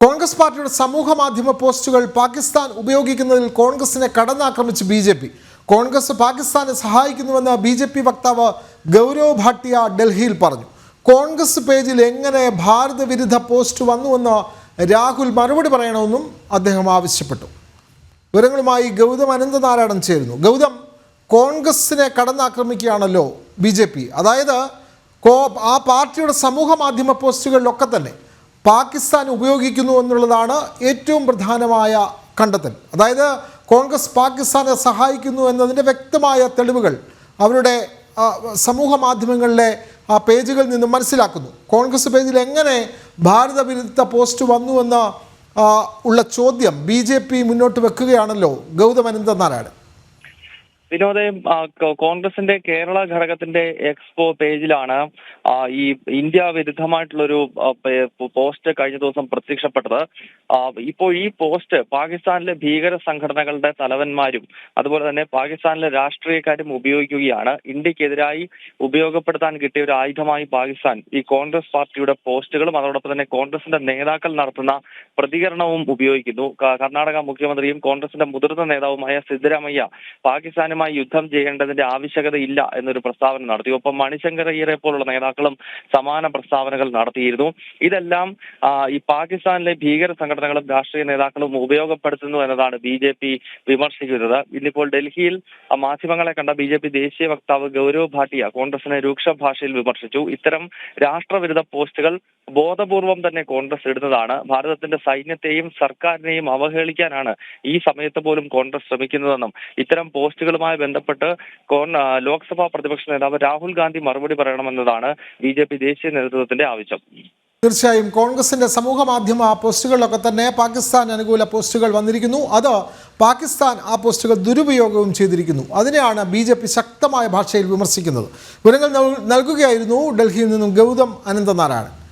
കോൺഗ്രസ് പാർട്ടിയുടെ സമൂഹ മാധ്യമ പോസ്റ്റുകൾ പാകിസ്ഥാൻ ഉപയോഗിക്കുന്നതിൽ കോൺഗ്രസിനെ കടന്നാക്രമിച്ച് ബി ജെ പി. കോൺഗ്രസ് പാകിസ്ഥാനെ സഹായിക്കുന്നുവെന്ന് ബി ജെ പി വക്താവ് ഗൗരവ് ഭാട്ടിയ ഡൽഹിയിൽ പറഞ്ഞു. കോൺഗ്രസ് പേജിൽ എങ്ങനെ ഭാരത വിരുദ്ധ പോസ്റ്റ് വന്നുവെന്ന് രാഹുൽ മറുപടി പറയണമെന്നും അദ്ദേഹം ആവശ്യപ്പെട്ടു. വിവരങ്ങളുമായി ഗൗതം അനന്തനാരായണൻ ചേരുന്നു. ഗൗതം കോൺഗ്രസിനെ കടന്നാക്രമിക്കുകയാണല്ലോ ബി ജെ പി. അതായത് ആ പാർട്ടിയുടെ സമൂഹ മാധ്യമ പോസ്റ്റുകളിലൊക്കെ തന്നെ പാകിസ്ഥാൻ ഉപയോഗിക്കുന്നു എന്നുള്ളതാണ് ഏറ്റവും പ്രധാനമായ കണ്ടെത്തൽ. അതായത് കോൺഗ്രസ് പാകിസ്ഥാനെ സഹായിക്കുന്നു എന്നതിന്റെ വ്യക്തമായ തെളിവുകൾ അവരുടെ സമൂഹ മാധ്യമങ്ങളിലെ ആ പേജുകളിൽ നിന്ന് മനസ്സിലാക്കുന്നു. കോൺഗ്രസ് പേജിൽ എങ്ങനെ ഭാരത വിരുദ്ധ പോസ്റ്റ് വന്നുവെന്ന് ഉള്ള ചോദ്യം ബി ജെ പി മുന്നോട്ട് വെക്കുകയാണല്ലോ ഗൗതം അനന്തനാരായണൻ വിനോദയം കോൺഗ്രസിന്റെ കേരള ഘടകത്തിന്റെ എക്സ്പോ പേജിലാണ് ഈ ഇന്ത്യ വിരുദ്ധമായിട്ടുള്ളൊരു പോസ്റ്റ് കഴിഞ്ഞ ദിവസം പ്രത്യക്ഷപ്പെട്ടത്. ഇപ്പോൾ ഈ പോസ്റ്റ് പാകിസ്ഥാനിലെ ഭീകര സംഘടനകളുടെ തലവന്മാരും അതുപോലെ തന്നെ പാകിസ്ഥാനിലെ രാഷ്ട്രീയക്കാരും ഉപയോഗിക്കുകയാണ്. ഇന്ത്യക്കെതിരായി ഉപയോഗപ്പെടുത്താൻ കിട്ടിയ ഒരു ആയുധമായി പാകിസ്ഥാൻ ഈ കോൺഗ്രസ് പാർട്ടിയുടെ പോസ്റ്റുകളും അതോടൊപ്പം തന്നെ കോൺഗ്രസിന്റെ നേതാക്കൾ നടത്തുന്ന പ്രതികരണവും ഉപയോഗിക്കുന്നു. കർണാടക മുഖ്യമന്ത്രിയും കോൺഗ്രസിന്റെ മുതിർന്ന നേതാവുമായ സിദ്ധരാമയ്യ പാകിസ്ഥാനുമായി യുദ്ധം ചെയ്യേണ്ടതിന്റെ ആവശ്യകതയില്ല എന്നൊരു പ്രസ്താവന നടത്തി. ഒപ്പം മണിശങ്കർ അയ്യരെ പോലുള്ള നേതാക്കളും സമാന പ്രസ്താവനകൾ നടത്തിയിരുന്നു. ഇതെല്ലാം ഈ പാകിസ്ഥാനിലെ ഭീകര സംഘടനകളും രാഷ്ട്രീയ നേതാക്കളും ഉപയോഗപ്പെടുത്തുന്നു എന്നതാണ് ബി ജെ പി വിമർശിക്കുന്നത്. ഇന്നിപ്പോൾ ഡൽഹിയിൽ മാധ്യമങ്ങളെ കണ്ട ബി ജെ പി ദേശീയ വക്താവ് ഗൗരവ് ഭാട്ടിയ കോൺഗ്രസിനെ രൂക്ഷ ഭാഷയിൽ വിമർശിച്ചു. ഇത്തരം രാഷ്ട്രവിരുദ്ധ പോസ്റ്റുകൾ ബോധപൂർവം തന്നെ കോൺഗ്രസ് ഇടുന്നതാണ്. ഭാരതത്തിന്റെ സൈന്യത്തെയും സർക്കാരിനെയും അവഹേളിക്കാനാണ് ഈ സമയത്ത് പോലും കോൺഗ്രസ് ശ്രമിക്കുന്നതെന്നും ഇത്തരം പോസ്റ്റുകളുമായി ബന്ധപ്പെട്ട് ലോക്സഭാ പ്രതിപക്ഷ നേതാവ് രാഹുൽ ഗാന്ധി മറുപടി പറയണമെന്നതാണ് ബി ജെ പി ദേശീയ നേതൃത്വത്തിന്റെ ആവശ്യം. തീർച്ചയായും കോൺഗ്രസിന്റെ സമൂഹ മാധ്യമ പോസ്റ്റുകളിലൊക്കെ തന്നെ പാകിസ്ഥാൻ അനുകൂല പോസ്റ്റുകൾ വന്നിരിക്കുന്നു. അത് പാകിസ്ഥാൻ ആ പോസ്റ്റുകൾ ദുരുപയോഗവും ചെയ്തിരിക്കുന്നു. അതിനെയാണ് ബി ജെ പി ശക്തമായ ഭാഷയിൽ വിമർശിക്കുന്നത്. വിവരങ്ങൾ നൽ- നൽകുകയായിരുന്നു ഡൽഹിയിൽ നിന്നും ഗൗതം അനന്തനാരായണൻ.